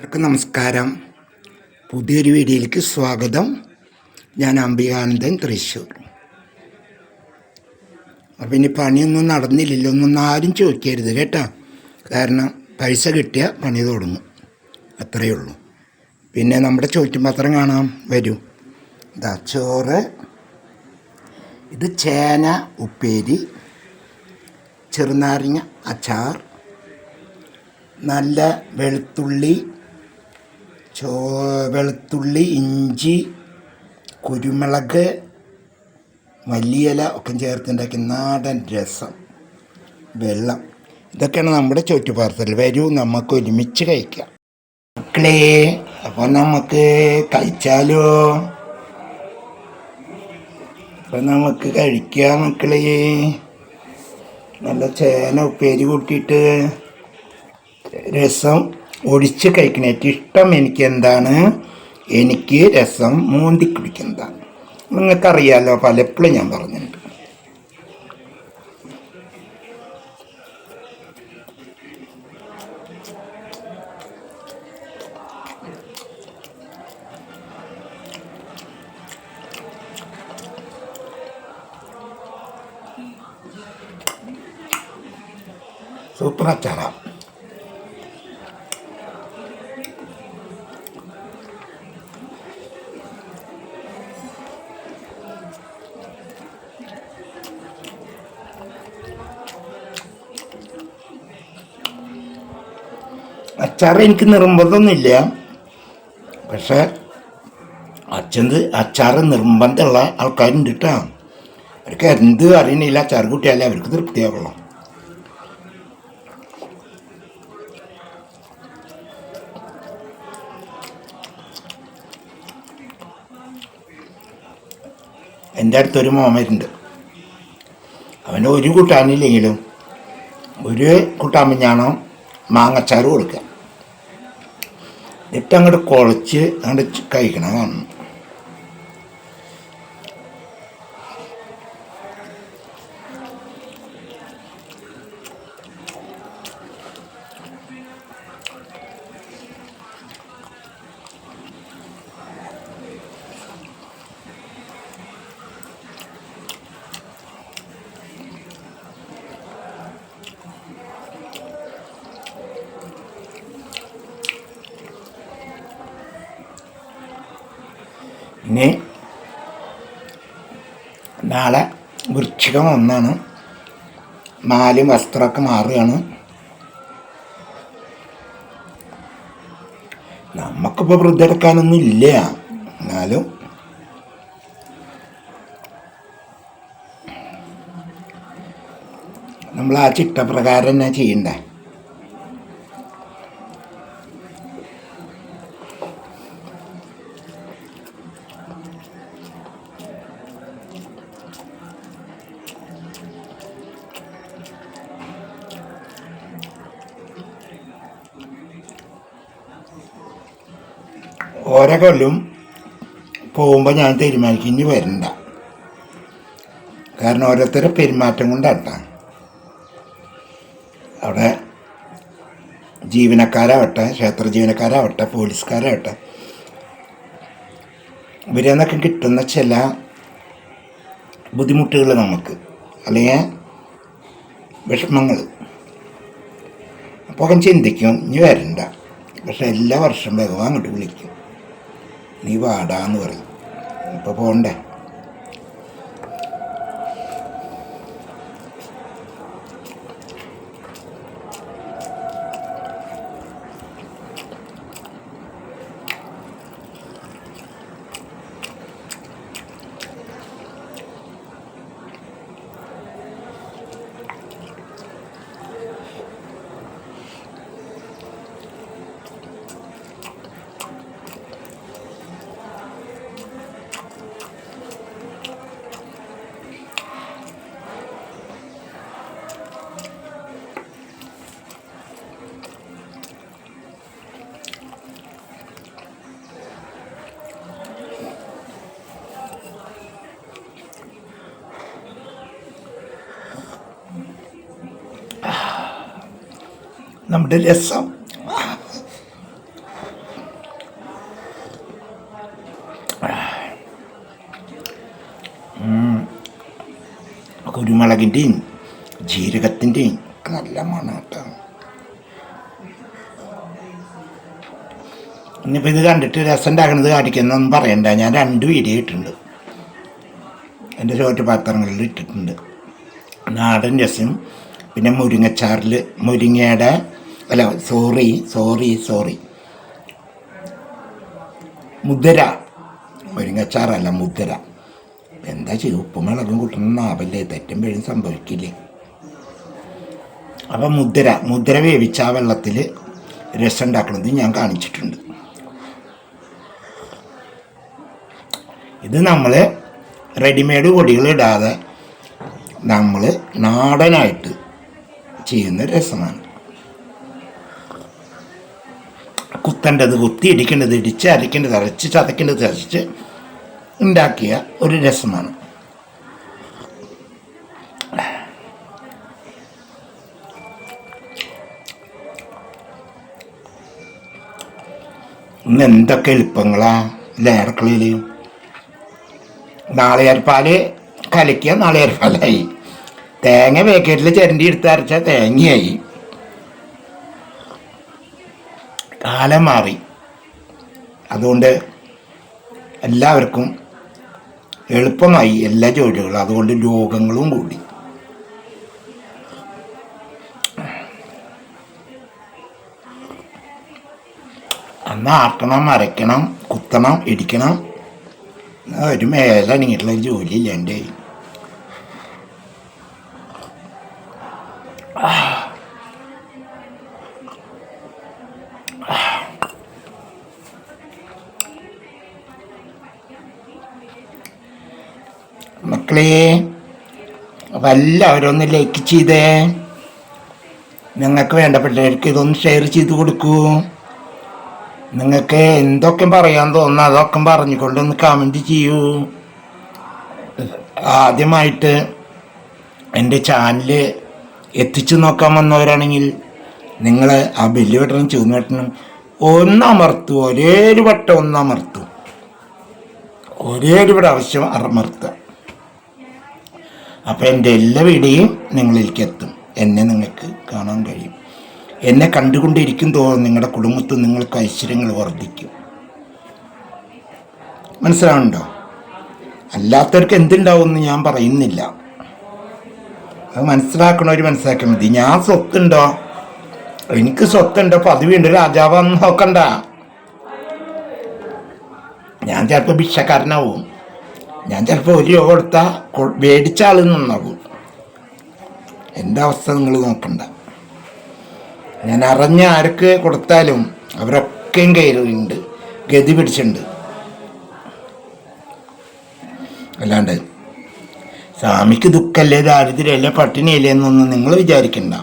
എല്ലാവർക്കും നമസ്കാരം. പുതിയൊരു വീഡിയോയിലേക്ക് സ്വാഗതം. ഞാൻ അംബികാനന്ദൻ തൃശ്ശൂർ. അപ്പം ഇനി പണിയൊന്നും നടന്നില്ലല്ലോ ഒന്നും ആരും ചോദിക്കരുത് കേട്ടോ. കാരണം പൈസ കിട്ടിയ പണി തുടങ്ങും. അത്രയേ ഉള്ളൂ. പിന്നെ നമ്മുടെ ചോറ്റുപാത്രം കാണാം. വരൂ. ഇതാ ചോറ്. ഇത് ചേന ഉപ്പേരി ചെറുനാരങ്ങ അച്ചാർ നല്ല വെളുത്തുള്ളി ചോ വെളുത്തുള്ളി ഇഞ്ചി കുരുമുളക് മല്ലിയില ഒക്കെ ചേർത്തുണ്ടാക്കി നാടൻ രസം വെള്ളം. ഇതൊക്കെയാണ് നമ്മുടെ ചുറ്റുപാർത്തൽ വരൂ നമുക്ക് ഒരുമിച്ച് കഴിക്കാം. മക്കളേ അപ്പോൾ നമുക്ക് കഴിച്ചാലോ? അപ്പം നമുക്ക് കഴിക്കാം മക്കളെ. നല്ല ചേന ഉപ്പേരി കൂട്ടിയിട്ട് രസം. ഒഴിച്ച് കഴിക്കണേറ്റ് ഇഷ്ടം എനിക്ക് എന്താണ് എനിക്ക് രസം മൂന്തി കുടിക്കുന്നതാണ് നിങ്ങൾക്കറിയാലോ പലപ്പോഴും ഞാൻ പറഞ്ഞിട്ടുണ്ട്. സൂപ്പർ അച്ചാറാണ് അച്ചാർ എനിക്ക് നിർബന്ധമൊന്നുമില്ല. പക്ഷേ അച്ഛന് അച്ചാർ നിർബന്ധമുള്ള ആൾക്കാരുണ്ട് കേട്ടോ. അവർക്ക് എന്ത് അറിയണില്ല. അച്ചാർ കുട്ടിയാലേ അവർക്ക് തൃപ്തിയാവുള്ളൂ. എന്റെ അടുത്തൊരു മോമരുണ്ട്. അവന് ഒരു കൂട്ടാനില്ലെങ്കിലും ഒരു കൂട്ടാൻ പിഞ്ഞാണോ മാങ്ങച്ചാറ് കൊടുക്കുക. എന്നിട്ട് അങ്ങോട്ട് കുളച്ച് അങ്ങോട്ട് കഴിക്കണം. ഇനി നാളെ വൃശ്ചികം ഒന്നാണ്. നാല് വസ്ത്രമൊക്കെ മാറുകയാണ്. നമുക്കിപ്പോൾ വൃദ്ധ എടുക്കാനൊന്നും ഇല്ല. എന്നാലും നമ്മൾ ആ ചിട്ടപ്രകാരം തന്നെ ചെയ്യണ്ടേ? ഓരോ കൊല്ലും പോകുമ്പോൾ ഞാൻ തീരുമാനിക്കും ഇനി വരണ്ട. കാരണം ഓരോരുത്തരുടെ പെരുമാറ്റം കൊണ്ടാട്ടാ. അവിടെ ജീവനക്കാരാവട്ടെ ക്ഷേത്ര ജീവനക്കാരാവട്ടെ പോലീസുകാരാവട്ടെ ഇവരിൽ നിന്നൊക്കെ കിട്ടുന്ന ചില ബുദ്ധിമുട്ടുകൾ നമുക്ക് അല്ലെങ്കിൽ വിഷമങ്ങൾ അപ്പോൾ ചിന്തിക്കും ഇനി വരണ്ട. പക്ഷെ എല്ലാ വർഷം ഭഗവാൻ അങ്ങോട്ട് വിളിക്കും. നീ വാടാന്ന് പറയും. ഇപ്പോൾ പോണ്ടേ? നമ്മുടെ രസം കുരുമുളകിന്റെയും ജീരകത്തിന്റെയും നല്ല മണമാട്ടാണ് ഇനിയിപ്പോൾ ഇത് കണ്ടിട്ട് രസം ഉണ്ടാക്കണത് കാണിക്കുന്നൊന്നും പറയണ്ട. ഞാൻ രണ്ട് വീഡിയോ ഇട്ടിട്ടുണ്ട്. എന്റെ ചോറ്റുപാത്രങ്ങളിൽ ഇട്ടിട്ടുണ്ട്. നാടൻ രസം. പിന്നെ മുരിങ്ങച്ചാറിൽ മുരിങ്ങയുടെ അല്ല സോറി സോറി സോറി മുദ്ര. മുരിങ്ങച്ചാറല്ല മുദ്ര. എന്താ ചെയ്യും? ഉപ്പും മുളകും കൂട്ടണം നാവല്ലേ? തെറ്റും പിഴും സംഭവിക്കില്ലേ? അപ്പം മുദ്ര. മുദ്ര വേവിച്ച ആ വെള്ളത്തിൽ രസം ഉണ്ടാക്കുന്നത് ഞാൻ കാണിച്ചിട്ടുണ്ട്. ഇത് നമ്മൾ റെഡിമെയ്ഡ് പൊടികൾ ഇടാതെ നമ്മൾ നാടനായിട്ട് ചെയ്യുന്ന രസമാണ്. കുത്തേണ്ടത് കുത്തി ഇടിക്കേണ്ടത് ഇടിച്ച് അരയ്ക്കേണ്ടത് അരച്ച് ചതയ്ക്കേണ്ടത് ചതച്ച് ഉണ്ടാക്കിയ ഒരു രസമാണ്. ഇന്ന് എന്തൊക്കെ എളുപ്പങ്ങളാ അല്ലേ അടുക്കളയിൽ നാളികേരപ്പാൽ കലക്കിയ നാളികേരപ്പാലായി തേങ്ങ പാക്കറ്റിൽ ചിരണ്ടി എടുത്ത് അരച്ച തേങ്ങയായി. കാലം മാറി. അതുകൊണ്ട് എല്ലാവർക്കും എളുപ്പമായി എല്ലാ ജോലികളും അതുകൊണ്ട് രോഗങ്ങളും കൂടി. അന്ന് ആട്ടണം അരയ്ക്കണം കുത്തണം ഇടിക്കണം. ഒരു മേലണിങ്ങിട്ടുള്ള ജോലി ഇല്ലാണ്ടേ മക്കളെ എല്ലാവരും ഒന്ന് ലൈക്ക് ചെയ്തേ. നിങ്ങൾക്ക് വേണ്ടപ്പെട്ടവർക്ക് ഇതൊന്ന് ഷെയർ ചെയ്ത് കൊടുക്കൂ. നിങ്ങൾക്ക് എന്തൊക്കെ പറയാൻ തോന്നുന്നു അതൊക്കെ പറഞ്ഞുകൊണ്ട് ഒന്ന് കമന്റ് ചെയ്യൂ. ആദ്യമായിട്ട് എന്റെ ചാനൽ എത്തിച്ചു നോക്കാൻ വന്നവരാണെങ്കിൽ നിങ്ങൾ ആ ബെല്ല് വെട്ടണം ചൂന്ന് വെട്ടണം ഒന്നമർത്തു. ഒരേ ഒരു വട്ടം ഒന്നമർത്തു. ഒരേ ഒരു പ്രാവശ്യം അമർത്തുക. അപ്പോൾ എന്റെ എല്ലാ വീഡിയോയും നിങ്ങളിലേക്ക് എത്തും. എന്നെ നിങ്ങൾക്ക് കാണാൻ കഴിയും. എന്നെ കണ്ടുകൊണ്ടിരിക്കും തോറും നിങ്ങളുടെ കുടുംബത്തിൽ നിങ്ങൾക്ക് ഐശ്വര്യങ്ങൾ വർദ്ധിക്കും. മനസ്സിലാവുന്നുണ്ടോ? അല്ലാത്തവർക്ക് എന്തുണ്ടാവുമെന്ന് ഞാൻ പറയുന്നില്ല. അത് മനസ്സിലാക്കണവർ മനസ്സിലാക്കാൻ മതി. ഞാൻ സ്വത്തുണ്ടോ? എനിക്ക് സ്വത്തുണ്ടോ. വീണ്ടും രാജാവാന്ന് നോക്കണ്ട. ഞാൻ ചിലപ്പോൾ ഭിക്ഷക്കാരനാവും. ഞാൻ ചിലപ്പോൾ ഒരു രൂപ കൊടുത്താൽ മേടിച്ച ആൾ നന്നാകും. എന്റെ അവസ്ഥ നിങ്ങൾ നോക്കണ്ട. ഞാൻ അറിഞ്ഞ ആർക്ക് കൊടുത്താലും അവരൊക്കെയും കയറിയിട്ടുണ്ട് ഗതി പിടിച്ചിട്ടുണ്ട് അല്ലാണ്ട് സ്വാമിക്ക് ദുഃഖമല്ലേ ദാരിദ്ര്യമല്ലേ പട്ടിണിയല്ലേ എന്നൊന്നും നിങ്ങൾ വിചാരിക്കണ്ട.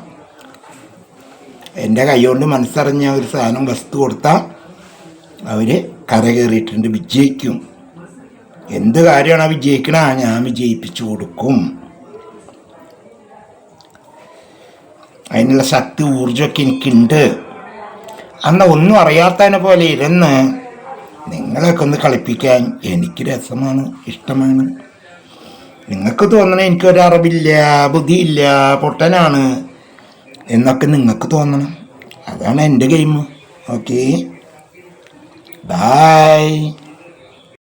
എന്റെ കൈകൊണ്ട് മനസ്സറിഞ്ഞ ഒരു സാധനം വസ്തു കൊടുത്താൽ അവർ കരകയറിയിട്ടുണ്ട് വിജയിക്കും. എന്ത് കാര്യമാണ് വിജയിക്കണ? ഞാൻ വിജയിപ്പിച്ചു കൊടുക്കും. അതിനുള്ള ശക്തി ഊർജമൊക്കെ എനിക്കുണ്ട്. അന്ന് ഒന്നും അറിയാത്തതിനെ പോലെ ഇരുന്ന് നിങ്ങളെയൊക്കെ ഒന്ന് കളിപ്പിക്കാൻ എനിക്ക് രസമാണ് ഇഷ്ടമാണ്. നിങ്ങൾക്ക് തോന്നണം എനിക്കൊരു അറിവില്ല ബുദ്ധിയില്ല പൊട്ടനാണ് എന്നൊക്കെ നിങ്ങൾക്ക് തോന്നണം. അതാണ് എന്റെ ഗെയിം. ഓക്കേ. ബായ്